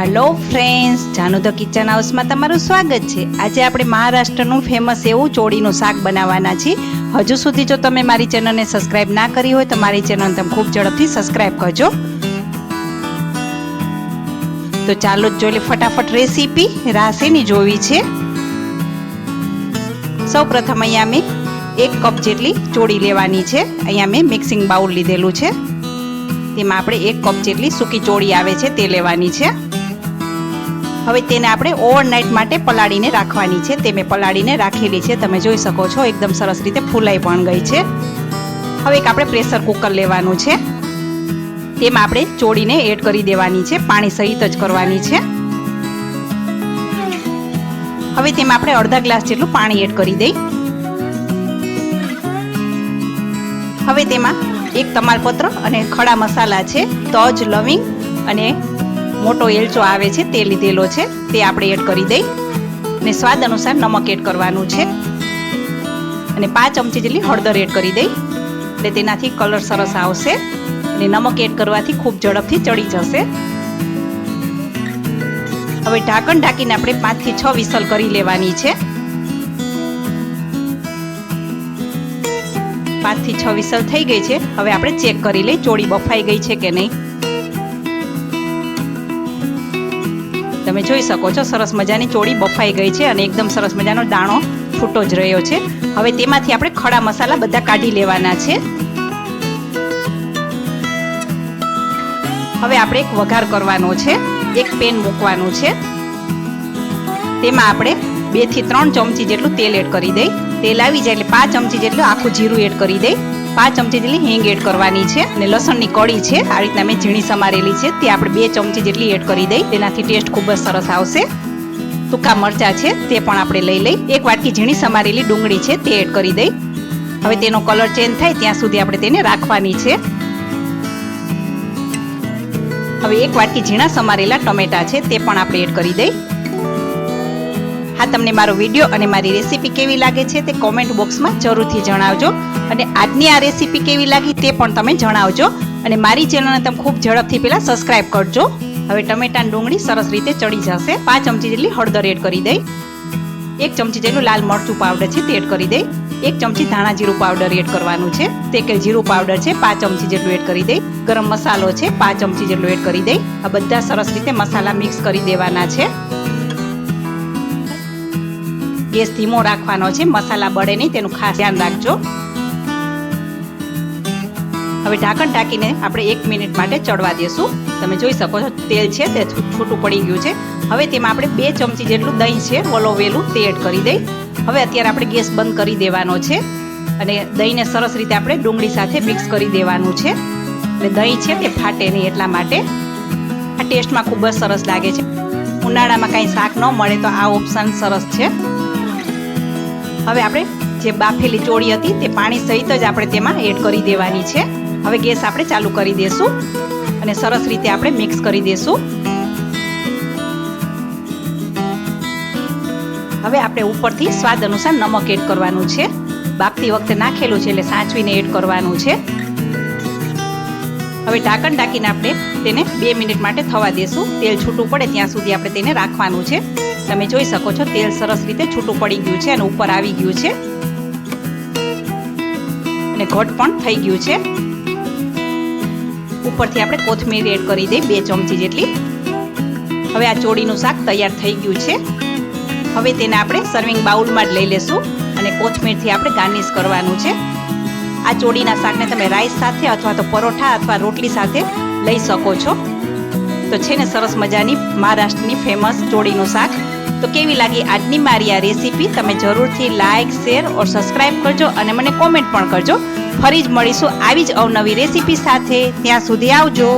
Hello friends Janu the kitchen હાઉસમાં તમારું સ્વાગત છે. આજે આપણે મહારાષ્ટ્રનું ફેમસ એવું ચોળીનું શાક બનાવવાના છીએ. હજુ સુધી જો તમે મારી ચેનલને સબસ્ક્રાઇબ ના કરી હોય તો મારી ચેનલ તમે ખૂબ ઝડપથી સબસ્ક્રાઇબ કરજો. તો ચાલો જ જોઈએ ફટાફટ રેસીપી રાસેની જોવી છે. સૌ પ્રથમ અહીંયા મેં એક કપ જેટલી ચોળી લેવાની છે. અહીંયા મેં મિક્સિંગ બાઉલ લીધેલું છે. તેમાં આપણે એક કપ જેટલી સૂકી ચોળી આવે છે તે લેવાની છે. હવે તેને આપણે ઓવરનાઇટ માટે પલાળીને રાખવાની છે. તે મેં પલાળીને રાખેલી છે. તમે જોઈ શકો છો, એકદમ સરસ રીતે ફૂલાઈ પણ ગઈ છે. હવે એક આપણે પ્રેશર કુકર લેવાનું છે. તેમાં આપણે ચોળીને એડ કરી દેવાની છે. પાણી સહિત જ કરવાની છે. હવે તેમાં આપણે અડધા ગ્લાસ જેટલું પાણી એડ કરી દઈ. હવે તેમાં એક તમાલપત્ર અને ખડા મસાલા છે. તજ, લવિંગ અને મોટો એલચો આવે છે તે લીધેલો છે, તે આપણે એડ કરી દઈ. અને સ્વાદ અનુસાર નમક એડ કરવાનું છે. અને પાંચ ચમચી જેટલી હળદર એડ કરી દઈ. એટલે તેનાથી કલર સરસ આવશે. અને નમક એડ કરવાથી ખૂબ ઝડપથી ચડી જશે. હવે ઢાંકણ ઢાંકીને આપણે પાંચથી છ વિસલ કરી લેવાની છે. પાંચથી છ વિસલ થઈ ગઈ છે. હવે આપણે ચેક કરી લઈ ચોળી બફાઈ ગઈ છે કે નહીં. તમે જોઈ શકો છો, સરસ મજાની ચોળી બફાઈ ગઈ છે અને એકદમ સરસ મજાનો દાણો છૂટો જ રહ્યો છે. હવે તેમાંથી આપણે ખડા મસાલા બધા કાઢી લેવાના છે. હવે આપણે એક વઘાર કરવાનો છે, એક પેન મૂકવાનું છે. તેમાં આપણે બેથી ત્રણ ચમચી જેટલું તેલ એડ કરી દઈ. તેલ આવી જાય એટલે પાંચ ચમચી જેટલું આખું જીરું એડ કરી દઈ. પાંચ ચમચી જેટલી હિંગ એડ કરવાની છે અને લસણની કળી છે. આ રીતના મેં ઝીણી સમારેલી છે. તે આપણે બે ચમચી જેટલી એડ કરી દઈ. તેનાથી ટેસ્ટ ખૂબ જ સરસ આવશે. સૂકા મરચા છે તે પણ આપણે લઈ લઈ. એક વાટકી ઝીણી સમારેલી ડુંગળી છે તે એડ કરી દઈ. હવે તેનો કલર ચેન્જ થાય ત્યાં સુધી આપણે તેને રાખવાની છે. હવે એક વાટકી ઝીણા સમારેલા ટમેટા છે તે પણ આપણે એડ કરી દઈ. હા, તમને મારો વીડિયો અને મારી રેસીપી કેવી લાગે છે તે કોમેન્ટ બોક્સમાં જરૂરથી જણાવજો. અને આજની આ રેસીપી કેવી લાગી તે પણ તમે જણાવજો. અને મારી ચેનલને તમે ખૂબ ઝડપથી પહેલાં સબસ્ક્રાઇબ કરજો. હવે ટમેટા ડુંગળી સરસ રીતે ચડી જશે. પાંચ ચમચી જેટલી હળદર એડ કરી દઈ. એક ચમચી જેટલું લાલ મરચું પાવડર છે તે એડ કરી દઈ. એક ચમચી ધાણા જીરું પાવડર એડ કરવાનું છે. તે કે જીરું પાવડર છે, પાંચ ચમચી જેટલું એડ કરી દઈ. ગરમ મસાલો છે, પાંચ ચમચી જેટલું એડ કરી દઈ. આ બધા સરસ રીતે મસાલા મિક્સ કરી દેવાના છે. ગેસ ધીમો રાખવાનો છે, મસાલા બળે નહીં, તેનું ખાસ ધ્યાન રાખજો. હવે ઢાંકણ ઢાંકીને આપણે એક મિનિટ માટે ચડવા દેશું. તમે જોઈ શકો છો, તેલ છે, તે છૂટું પડી ગયું છે. હવે તેમાં આપણે બે ચમચી જેટલું દહીં છે, વલોવેલું, તે એડ કરી દઈ. હવે અત્યારે આપણે ગેસ બંધ કરી દેવાનો છે અને દહીંને સરસ રીતે આપણે ડુંગળી સાથે મિક્સ કરી દેવાનું છે. એટલે દહીં છે તે ફાટે નહીં એટલા માટે. આ ટેસ્ટમાં ખૂબ જ સરસ લાગે છે. ઉનાળામાં કાંઈ શાક ન મળે તો આ ઓપ્શન સરસ છે. હવે આપણે જે બાફેલી ચોળી હતી તે પાણી સહિત જ આપણે તેમાં એડ કરી દેવાની છે. હવે ગેસ આપણે ચાલુ કરી દેશું અને સરસ રીતે આપણે મિક્સ કરી દેશું. હવે આપણે ઉપરથી સ્વાદ અનુસાર નમક એડ કરવાનું છે. બાફતી વખતે નાખેલું છે એટલે સાચવીને એડ કરવાનું છે. હવે ઢાંકણ ઢાંકીને આપણે તેને બે મિનિટ માટે થવા દેશું. તેલ છૂટું પડે ત્યાં સુધી આપણે તેને રાખવાનું છે. તમે જોઈ શકો છો તેલ સરસ રીતે છૂટું પડી ગયું છે અને ઉપર આવી ગયું છે. અને ઘટ પણ થઈ ગયું છે. ઉપરથી આપણે કોથમીર એડ કરી દઈએ બે ચમચી જેટલી. હવે આ ચોળીનું શાક તૈયાર થઈ ગયું છે. હવે તેને આપણે સર્વિંગ બાઉલમાં જ લઈ લેશું અને કોથમીરથી આપણે ગાર્નિશ કરવાનું છે. આ ચોળીના શાકને તમે રાઈસ સાથે અથવા તો પરોઠા અથવા રોટલી સાથે લઈ શકો છો. તો છે ને સરસ મજાની મહારાષ્ટ્રની ફેમસ ચોળીનું શાક. તો કેવી લાગી આજની મારી આ રેસીપી તમે જરૂરથી લાઇક શેર ઓર સબસ્ક્રાઇબ કરજો અને મને કોમેન્ટ પણ કરજો. ફરી જ મળીશું આવી જ અવનવી રેસીપી સાથે. ત્યાં સુધી આવજો.